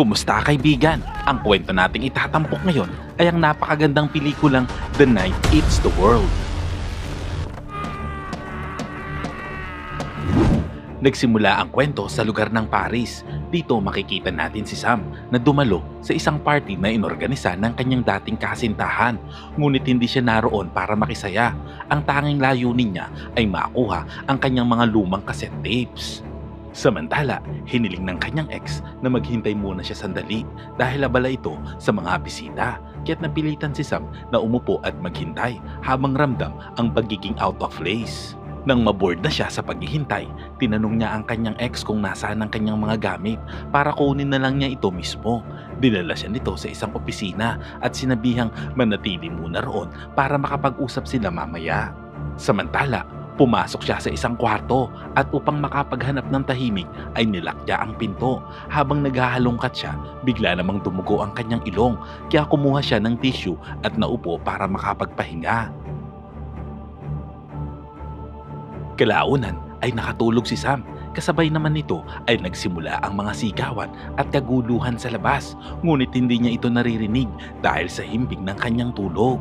Kumusta kaibigan? Ang kwento nating itatampok ngayon ay ang napakagandang pelikulang The Night Eats the World. Nagsimula ang kwento sa lugar ng Paris. Dito makikita natin si Sam na dumalo sa isang party na inorganisa ng kanyang dating kasintahan. Ngunit hindi siya naroon para makisaya. Ang tanging layunin niya ay makuha ang kanyang mga lumang cassette tapes. Samantala, hiniling ng kanyang ex na maghintay muna siya sandali dahil abala ito sa mga bisita. Kaya't napilitan si Sam na umupo at maghintay habang ramdam ang pagiging out of place. Nang maboard na siya sa paghihintay, tinanong niya ang kanyang ex kung nasaan ang kanyang mga gamit para kunin na lang niya ito mismo. Dinala siya nito sa isang opisina at sinabihang manatili muna roon para makapag-usap sila mamaya. Samantala, pumasok siya sa isang kwarto at upang makapaghanap ng tahimik ay nilak niya ang pinto. Habang naghahalongkat siya, bigla namang dumugo ang kanyang ilong kaya kumuha siya ng tissue at naupo para makapagpahinga. Kalaunan ay nakatulog si Sam. Kasabay naman nito ay nagsimula ang mga sigawan at kaguluhan sa labas. Ngunit hindi niya ito naririnig dahil sa himbing ng kanyang tulog.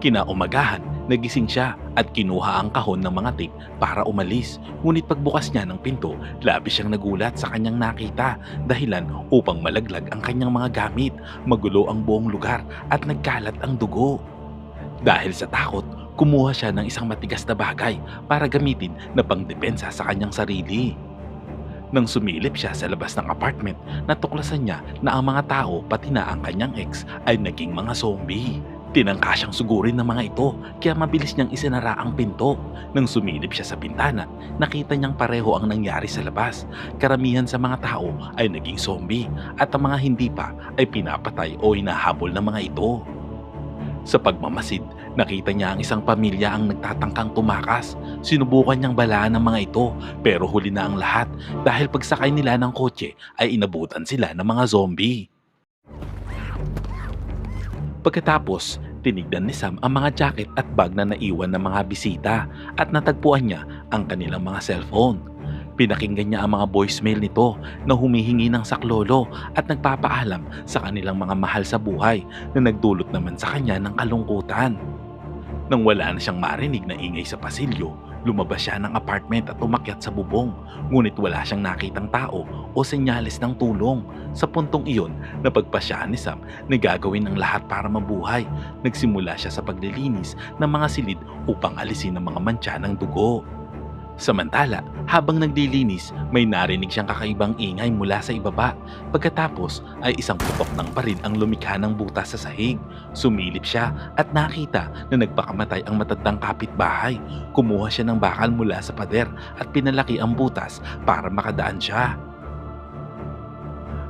Kinaumagahan, nagising siya at kinuha ang kahon ng mga tape para umalis. Ngunit pagbukas niya ng pinto, labis siyang nagulat sa kanyang nakita dahilan upang malaglag ang kanyang mga gamit, magulo ang buong lugar at nagkalat ang dugo. Dahil sa takot, kumuha siya ng isang matigas na bagay para gamitin na pangdepensa sa kanyang sarili. Nang sumilip siya sa labas ng apartment, natuklasan niya na ang mga tao pati na ang kanyang ex ay naging mga zombie. Tinangka siyang sugurin ng mga ito kaya mabilis niyang isinara ang pinto. Nang sumilip siya sa bintana, nakita niyang pareho ang nangyari sa labas. Karamihan sa mga tao ay naging zombie at ang mga hindi pa ay pinapatay o hinahabol ng mga ito. Sa pagmamasid, nakita niya ang isang pamilya ang nagtatangkang tumakas. Sinubukan niyang balaan ng mga ito pero huli na ang lahat dahil pagsakay nila ng kotse ay inabutan sila ng mga zombie. Pagkatapos, tinignan ni Sam ang mga jacket at bag na naiwan ng mga bisita at natagpuan niya ang kanilang mga cellphone. Pinakinggan niya ang mga voicemail nito na humihingi ng saklolo at nagpapaalam sa kanilang mga mahal sa buhay na nagdulot naman sa kanya ng kalungkutan. Nang wala na siyang marinig na ingay sa pasilyo, lumabas siya ng apartment at umakyat sa bubong. Ngunit wala siyang nakitang tao o senyales ng tulong. Sa puntong iyon, napagpasyahan ni Sam na gagawin ang lahat para mabuhay. Nagsimula siya sa paglilinis ng mga silid upang alisin ang mga mantsa ng dugo. Samantala, habang naglilinis, may narinig siyang kakaibang ingay mula sa ibaba. Pagkatapos ay isang putok ng parin ang lumikha ng butas sa sahig. Sumilip siya at nakita na nagpakamatay ang matandang kapitbahay. Kumuha siya ng bakal mula sa pader at pinalaki ang butas para makadaan siya.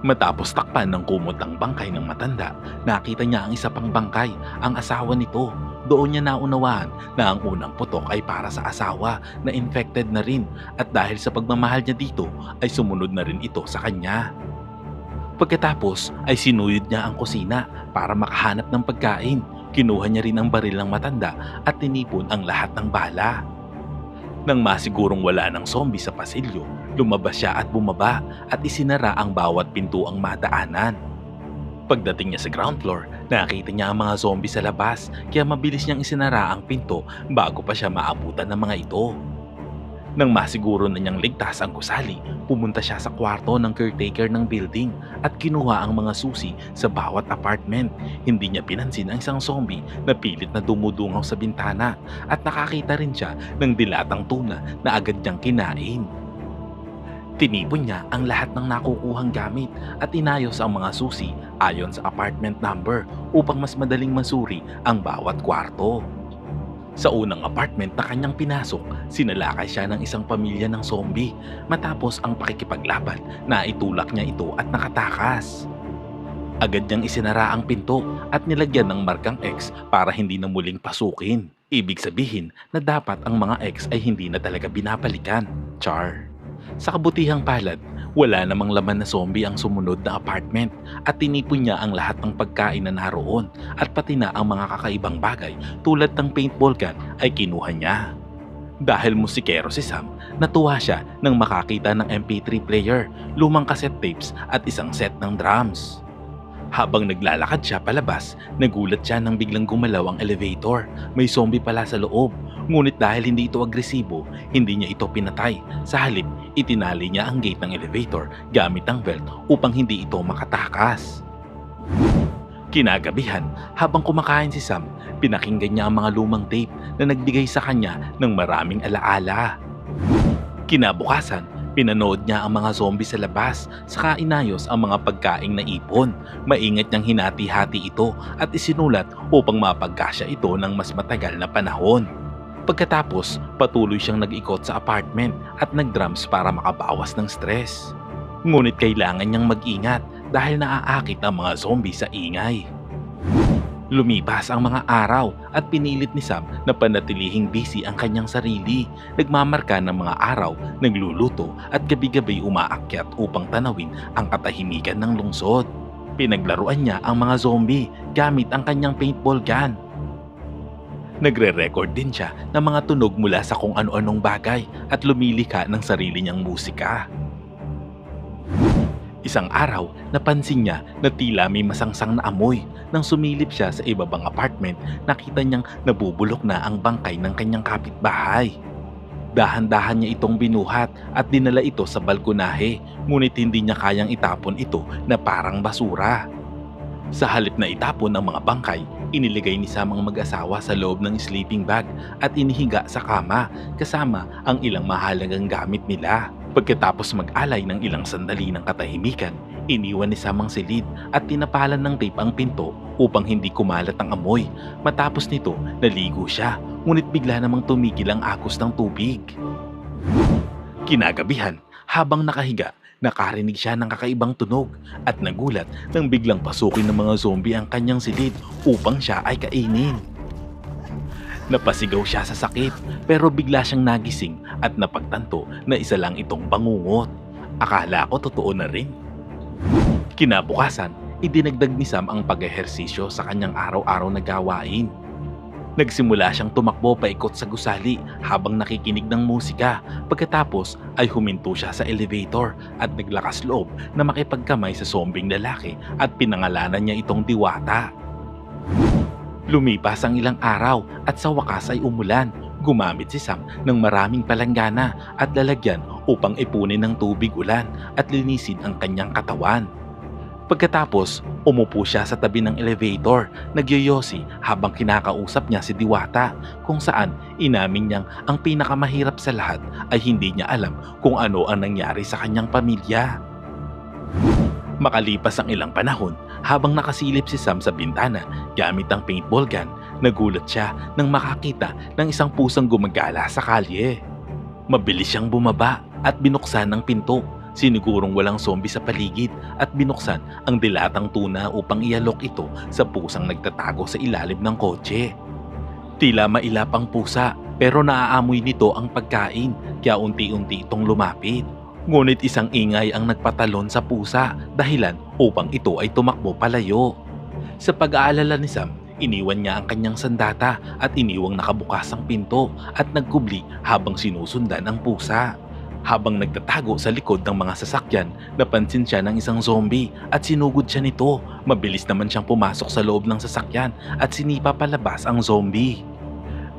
Matapos takpan ng kumot ang bangkay ng matanda, nakita niya ang isa pang bangkay, ang asawa nito. Doon niya naunawaan na ang unang putok ay para sa asawa na infected na rin at dahil sa pagmamahal niya dito ay sumunod na rin ito sa kanya. Pagkatapos ay sinuyod niya ang kusina para makahanap ng pagkain. Kinuha niya rin ang baril ng matanda at tinipon ang lahat ng bala. Nang masigurong wala ng zombie sa pasilyo, lumabas siya at bumaba at isinara ang bawat pinto ang madaanan. Pagdating niya sa ground floor, nakita niya ang mga zombie sa labas kaya mabilis niyang isinara ang pinto bago pa siya maabutan ng mga ito. Nang masiguro na niyang ligtas ang gusali, pumunta siya sa kwarto ng caretaker ng building at kinuha ang mga susi sa bawat apartment. Hindi niya pinansin ang isang zombie na pilit na dumudungaw sa bintana at nakakita rin siya ng dilatang tuna na agad niyang kinain. Tinipon niya ang lahat ng nakukuhang gamit at inayos ang mga susi ayon sa apartment number upang mas madaling masuri ang bawat kwarto. Sa unang apartment na kanyang pinasok, sinalakay siya ng isang pamilya ng zombie matapos ang pakikipaglaban na itulak niya ito at nakatakas. Agad niyang isinara ang pinto at nilagyan ng markang X para hindi na muling pasukin. Ibig sabihin na dapat ang mga X ay hindi na talaga binabalikan. Char. Sa kabutihang palad, wala namang laman na zombie ang sumunod na apartment at tinipon niya ang lahat ng pagkain na naroon at pati na ang mga kakaibang bagay tulad ng paintball gun ay kinuha niya. Dahil musikero si Sam, natuwa siya nang makakita ng MP3 player, lumang cassette tapes at isang set ng drums. Habang naglalakad siya palabas, nagulat siya nang biglang gumalaw ang elevator. May zombie pala sa loob. Ngunit dahil hindi ito agresibo, hindi niya ito pinatay. Sa halip, itinali niya ang gate ng elevator gamit ang belt upang hindi ito makatakas. Kinagabihan, habang kumakain si Sam, pinakinggan niya ang mga lumang tape na nagbigay sa kanya ng maraming alaala. Kinabukasan, pinanood niya ang mga zombie sa labas, saka inayos ang mga pagkaing na ipon. Maingat niyang hinati-hati ito at isinulat upang mapagkasya ito ng mas matagal na panahon. Pagkatapos, patuloy siyang nag-ikot sa apartment at nag-drums para makabawas ng stress. Ngunit kailangan niyang mag-ingat dahil naaakit ang mga zombie sa ingay. Lumipas ang mga araw at pinilit ni Sam na panatilihing busy ang kanyang sarili. Nagmamarka ng mga araw, nagluluto at gabi-gabi umaakyat upang tanawin ang katahimikan ng lungsod. Pinaglaruan niya ang mga zombie gamit ang kanyang paintball gun. Nagre-record din siya ng mga tunog mula sa kung ano-anong bagay at lumilika ng sarili niyang musika. Isang araw, napansin niya na tila may masangsang na amoy. Nang sumilip siya sa ibabang apartment, nakita niyang nabubulok na ang bangkay ng kanyang kapitbahay. Dahan-dahan niya itong binuhat at dinala ito sa balkonahe, ngunit hindi niya kayang itapon ito na parang basura. Sa halip na itapon ang mga bangkay, iniligay ni Sam ang mag-asawa sa loob ng sleeping bag at inihiga sa kama kasama ang ilang mahalagang gamit nila. Pagkatapos mag-alay ng ilang sandali ng katahimikan, iniwan ni Sam ang silid at tinapalan ng tape ang pinto upang hindi kumalat ang amoy. Matapos nito, naligo siya, ngunit bigla namang tumigil ang agos ng tubig. Kinagabihan, habang nakahiga, nakarinig siya ng kakaibang tunog at nagulat nang biglang pasukin ng mga zombie ang kanyang silid upang siya ay kainin. Napasigaw siya sa sakit pero bigla siyang nagising at napagtanto na isa lang itong bangungot. Akala ko totoo na rin. Kinabukasan, idinagdag ni Sam ang pag-ehersisyo sa kanyang araw-araw na gawain. Nagsimula siyang tumakbo paikot sa gusali habang nakikinig ng musika. Pagkatapos ay huminto siya sa elevator at naglakas loob na makipagkamay sa zombing lalaki at pinangalanan niya itong diwata. Lumipas ang ilang araw at sa wakas ay umulan. Gumamit si Sam ng maraming palanggana at lalagyan upang ipunin ng tubig ulan at linisin ang kanyang katawan. Pagkatapos, umupo siya sa tabi ng elevator, nagyoyosi habang kinakausap niya si Diwata kung saan inamin niyang ang pinakamahirap sa lahat ay hindi niya alam kung ano ang nangyari sa kanyang pamilya. Makalipas ang ilang panahon, habang nakasilip si Sam sa bintana gamit ang paintball gun, nagulat siya nang makakita ng isang pusang gumagala sa kalye. Mabilis siyang bumaba at binuksan ng pinto. Sinigurong walang zombie sa paligid at binuksan ang dilatang tuna upang ialok ito sa pusang nagtatago sa ilalim ng kotse. Tila mailap ang pusa pero naaamoy nito ang pagkain kaya unti-unti itong lumapit. Ngunit isang ingay ang nagpatalon sa pusa dahilan upang ito ay tumakbo palayo. Sa pag-aalala ni Sam, iniwan niya ang kanyang sandata at iniwang nakabukas ang pinto at nagkubli habang sinusundan ang pusa. Habang nagtatago sa likod ng mga sasakyan, napansin siya ng isang zombie at sinugod siya nito. Mabilis naman siyang pumasok sa loob ng sasakyan at sinipa palabas ang zombie.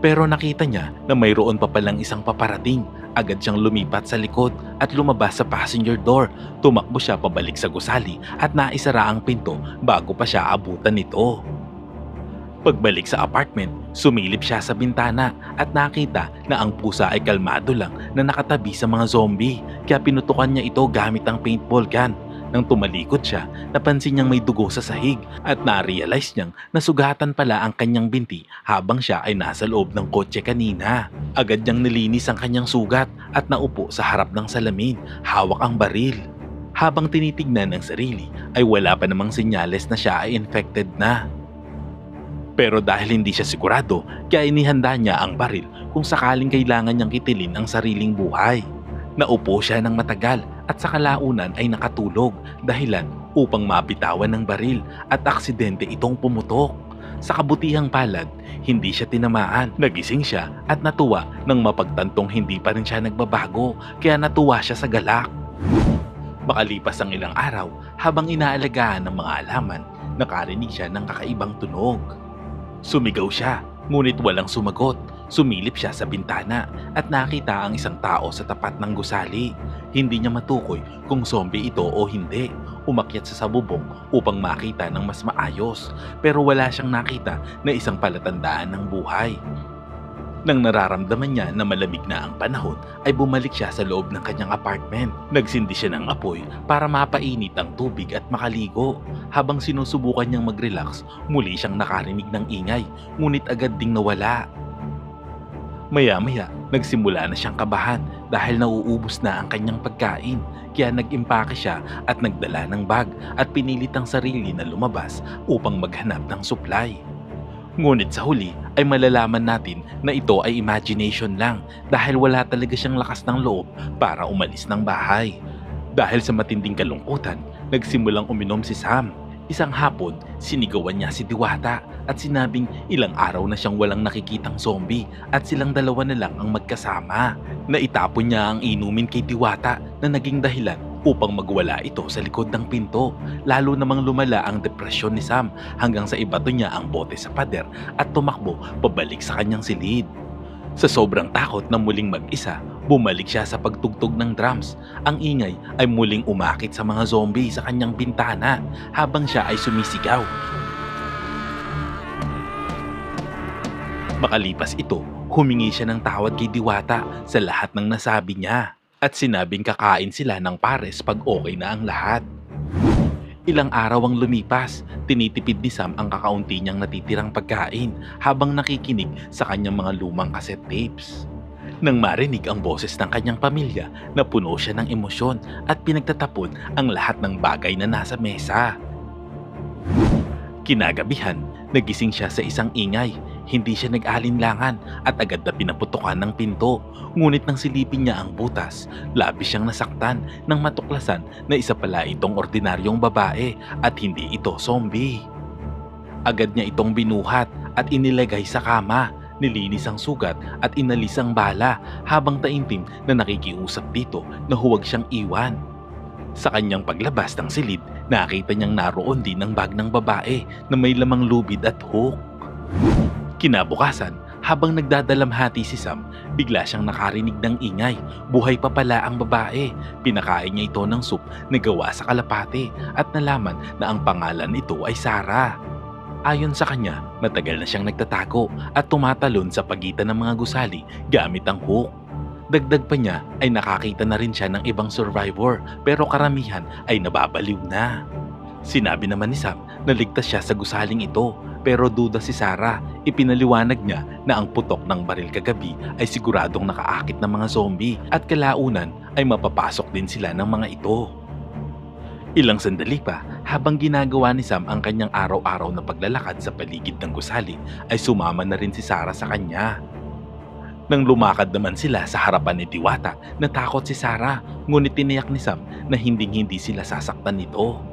Pero nakita niya na mayroon pa palang isang paparating. Agad siyang lumipat sa likod at lumabas sa passenger door. Tumakbo siya pabalik sa gusali at naisara ang pinto bago pa siya abutan nito. Pagbalik sa apartment, sumilip siya sa bintana at nakita na ang pusa ay kalmado lang na nakatabi sa mga zombie kaya pinutukan niya ito gamit ang paintball gun. Nang tumalikod siya, napansin niyang may dugo sa sahig at na-realize niyang nasugatan pala ang kanyang binti habang siya ay nasa loob ng kotse kanina. Agad niyang nilinis ang kanyang sugat at naupo sa harap ng salamin, hawak ang baril. Habang tinitignan ng sarili ay wala pa namang senyales na siya ay infected na. Pero dahil hindi siya sigurado, kaya inihanda niya ang baril kung sakaling kailangan niyang kitilin ang sariling buhay. Naupo siya ng matagal at sa kalaunan ay nakatulog dahilan upang mabitawan ng baril at aksidente itong pumutok. Sa kabutihang palad, hindi siya tinamaan. Nagising siya at natuwa nang mapagtantong hindi pa rin siya nagbabago kaya natuwa siya sa galak. Makalipas ang ilang araw, habang inaalagaan ng mga alaman, nakarinig siya ng kakaibang tunog. Sumigaw siya, ngunit walang sumagot. Sumilip siya sa bintana at nakita ang isang tao sa tapat ng gusali. Hindi niya matukoy kung zombie ito o hindi. Umakyat sa sabubong upang makita ng mas maayos pero wala siyang nakita na isang palatandaan ng buhay. Nang nararamdaman niya na malamig na ang panahon, ay bumalik siya sa loob ng kanyang apartment. Nagsindi siya ng apoy para mapainit ang tubig at makaligo. Habang sinusubukan niyang mag-relax, muli siyang nakarinig ng ingay, ngunit agad ding nawala. Maya-maya, nagsimula na siyang kabahan dahil nauubos na ang kanyang pagkain. Kaya nag-impake siya at nagdala ng bag at pinilit ang sarili na lumabas upang maghanap ng supply. Ngunit sa huli ay malalaman natin na ito ay imagination lang dahil wala talaga siyang lakas ng loob para umalis ng bahay. Dahil sa matinding kalungkutan, nagsimulang uminom si Sam. Isang hapon, sinigawan niya si Diwata at sinabing ilang araw na siyang walang nakikitang zombie at silang dalawa na lang ang magkasama. Naitapon niya ang inumin kay Diwata na naging dahilan upang magwala ito sa likod ng pinto. Lalo namang lumala ang depresyon ni Sam hanggang sa ibato niya ang bote sa pader at tumakbo pabalik sa kanyang silid. Sa sobrang takot na muling mag-isa, bumalik siya sa pagtugtog ng drums. Ang ingay ay muling umakit sa mga zombie sa kanyang bintana habang siya ay sumisigaw. Makalipas ito, humingi siya ng tawad kay Diwata sa lahat ng nasabi niya at sinabing kakain sila ng pares pag okay na ang lahat. Ilang araw ang lumipas, tinitipid ni Sam ang kakaunti niyang natitirang pagkain habang nakikinig sa kanyang mga lumang cassette tapes. Nang marinig ang boses ng kanyang pamilya, napuno siya ng emosyon at pinagtatapon ang lahat ng bagay na nasa mesa. Kinagabihan, nagising siya sa isang ingay. Hindi siya nag-alinlangan at agad na pinaputukan ng pinto. Ngunit nang silipin niya ang butas, labis siyang nasaktan nang matuklasan na isa pala itong ordinaryong babae at hindi ito zombie. Agad niya itong binuhat at inilagay sa kama. Nilinis ang sugat at inalis ang bala habang taimtim na nakikiusap dito na huwag siyang iwan. Sa kanyang paglabas ng silid, nakita niyang naroon din ang bag ng babae na may lamang lubid at hook. Kinabukasan, habang nagdadalamhati si Sam, bigla siyang nakarinig ng ingay. Buhay pa pala ang babae. Pinakain niya ito ng soup na gawa sa kalapate at nalaman na ang pangalan nito ay Sarah. Ayon sa kanya, matagal na siyang nagtatago at tumatalon sa pagitan ng mga gusali gamit ang hook. Dagdag pa niya ay nakakita na rin siya ng ibang survivor pero karamihan ay nababaliw na. Sinabi naman ni Sam na ligtas siya sa gusaling ito pero duda si Sarah. Ipinaliwanag niya na ang putok ng baril kagabi ay siguradong nakaakit ng mga zombie at kalaunan ay mapapasok din sila ng mga ito. Ilang sandali pa, habang ginagawa ni Sam ang kanyang araw-araw na paglalakad sa paligid ng gusali, ay sumama na rin si Sarah sa kanya. Nang lumakad naman sila sa harapan ni Diwata, natakot si Sarah, ngunit tiniyak ni Sam na hinding-hindi sila sasaktan nito.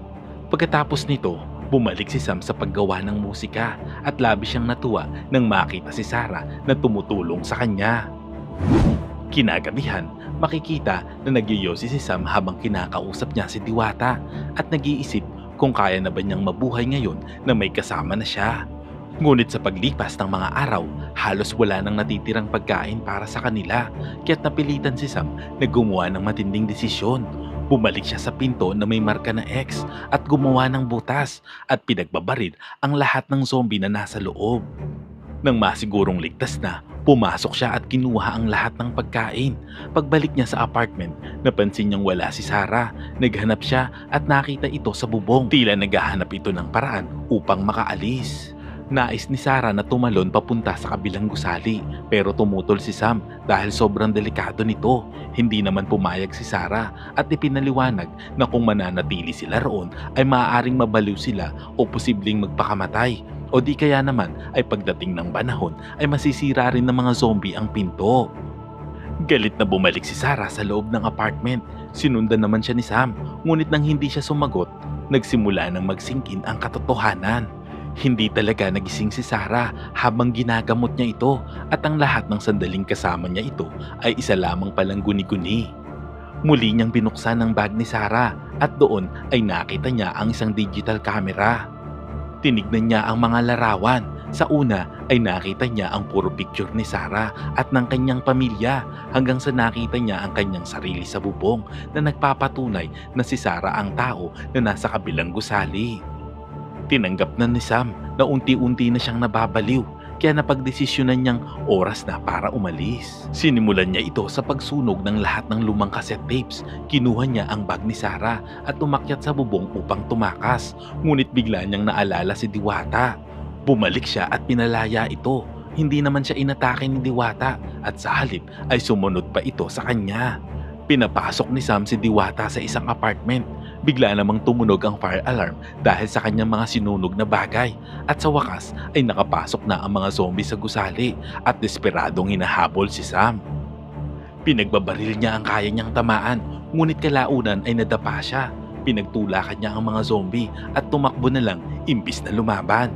Pagkatapos nito, bumalik si Sam sa paggawa ng musika at labis siyang natuwa nang makita si Sarah na tumutulong sa kanya. Kinagabihan, makikita na nagyoyosi si Sam habang kinakausap niya si Diwata at nag-iisip kung kaya na ba niyang mabuhay ngayon na may kasama na siya. Ngunit sa paglipas ng mga araw, halos wala nang natitirang pagkain para sa kanila kaya't napilitan si Sam na gumawa ng matinding desisyon. Bumalik siya sa pinto na may marka na X at gumawa ng butas at pinagbabaril ang lahat ng zombie na nasa loob. Nang masigurong ligtas na, pumasok siya at kinuha ang lahat ng pagkain. Pagbalik niya sa apartment, napansin niyang wala si Sarah. Naghanap siya at nakita ito sa bubong. Tila naghahanap ito ng paraan upang makaalis. Nais ni Sarah na tumalon papunta sa kabilang gusali pero tumutol si Sam dahil sobrang delikado nito. Hindi naman pumayag si Sarah at ipinaliwanag na kung mananatili sila roon ay maaaring mabaliw sila o posibleng magpakamatay. O di kaya naman ay pagdating ng panahon ay masisira rin ng mga zombie ang pinto. Galit na bumalik si Sarah sa loob ng apartment. Sinundan naman siya ni Sam, ngunit nang hindi siya sumagot, nagsimula nang magsingkin ang katotohanan. Hindi talaga nagising si Sarah habang ginagamot niya ito at ang lahat ng sandaling kasama niya ito ay isa lamang palang guni-guni. Muli niyang binuksan ang bag ni Sarah at doon ay nakita niya ang isang digital camera. Tinignan niya ang mga larawan. Sa una ay nakita niya ang puro picture ni Sarah at ng kanyang pamilya hanggang sa nakita niya ang kanyang sarili sa bubong na nagpapatunay na si Sarah ang tao na nasa kabilang gusali. Tinanggap na ni Sam na unti-unti na siyang nababaliw kaya napagdesisyonan niyang oras na para umalis. Sinimulan niya ito sa pagsunog ng lahat ng lumang cassette tapes. Kinuha niya ang bag ni Sarah at umakyat sa bubong upang tumakas. Ngunit bigla niyang naalala si Diwata. Bumalik siya at pinalaya ito. Hindi naman siya inatake ni Diwata at sa halip ay sumunod pa ito sa kanya. Pinapasok ni Sam si Diwata sa isang apartment. Bigla namang tumunog ang fire alarm dahil sa kanyang mga sinunog na bagay at sa wakas ay nakapasok na ang mga zombie sa gusali at desperadong hinahabol si Sam. Pinagbabaril niya ang kaya niyang tamaan ngunit kalaunan ay nadapa siya. Pinagtulakan niya ang mga zombie at tumakbo na lang imbis na lumaban.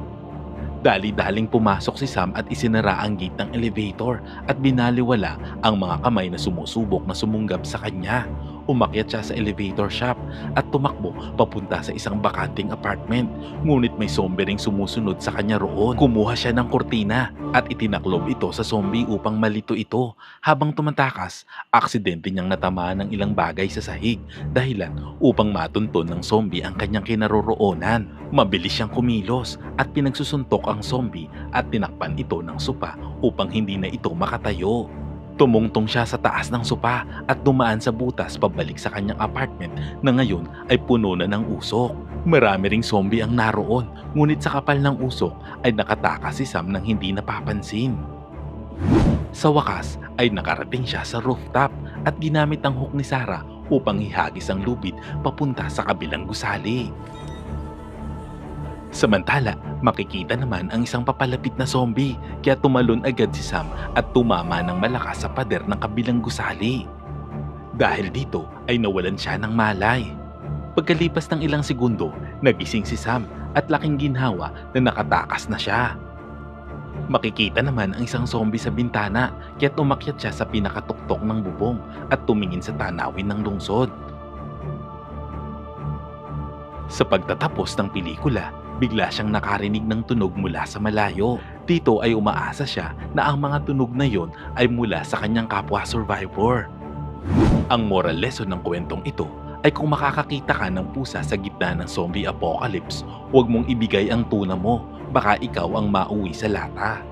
Dali-daling pumasok si Sam at isinara ang gate ng elevator at binaliwala ang mga kamay na sumusubok na sumunggab sa kanya. Umakyat siya sa elevator shop at tumakbo papunta sa isang bakanting apartment. Ngunit may zombie ring sumusunod sa kanya roon. Kumuha siya ng kurtina at itinaklob ito sa zombie upang malito ito. Habang tumatakas, aksidente niyang natamaan ng ilang bagay sa sahig dahilan upang matunton ng zombie ang kanyang kinaroroonan. Mabilis siyang kumilos at pinagsusuntok ang zombie at tinakpan ito ng sopa upang hindi na ito makatayo. Tumungtong siya sa taas ng sopa at dumaan sa butas pabalik sa kanyang apartment na ngayon ay puno na ng usok. Marami ring zombie ang naroon, ngunit sa kapal ng usok ay nakatakas si Sam nang hindi napapansin. Sa wakas ay nakarating siya sa rooftop at ginamit ang hook ni Sarah upang ihagis ang lubid papunta sa kabilang gusali. Samantala, makikita naman ang isang papalapit na zombie kaya tumalon agad si Sam at tumama ng malakas sa pader ng kabilang gusali. Dahil dito ay nawalan siya ng malay. Pagkalipas ng ilang segundo, nagising si Sam at laking ginhawa na nakatakas na siya. Makikita naman ang isang zombie sa bintana kaya umakyat siya sa pinakatuktok ng bubong at tumingin sa tanawin ng lungsod. Sa pagtatapos ng pelikula, bigla siyang nakarinig ng tunog mula sa malayo. Dito ay umaasa siya na ang mga tunog na yon ay mula sa kanyang kapwa survivor. Ang moral lesson ng kwentong ito ay kung makakakita ka ng pusa sa gitna ng zombie apocalypse, huwag mong ibigay ang tuna mo, baka ikaw ang mauwi sa lata.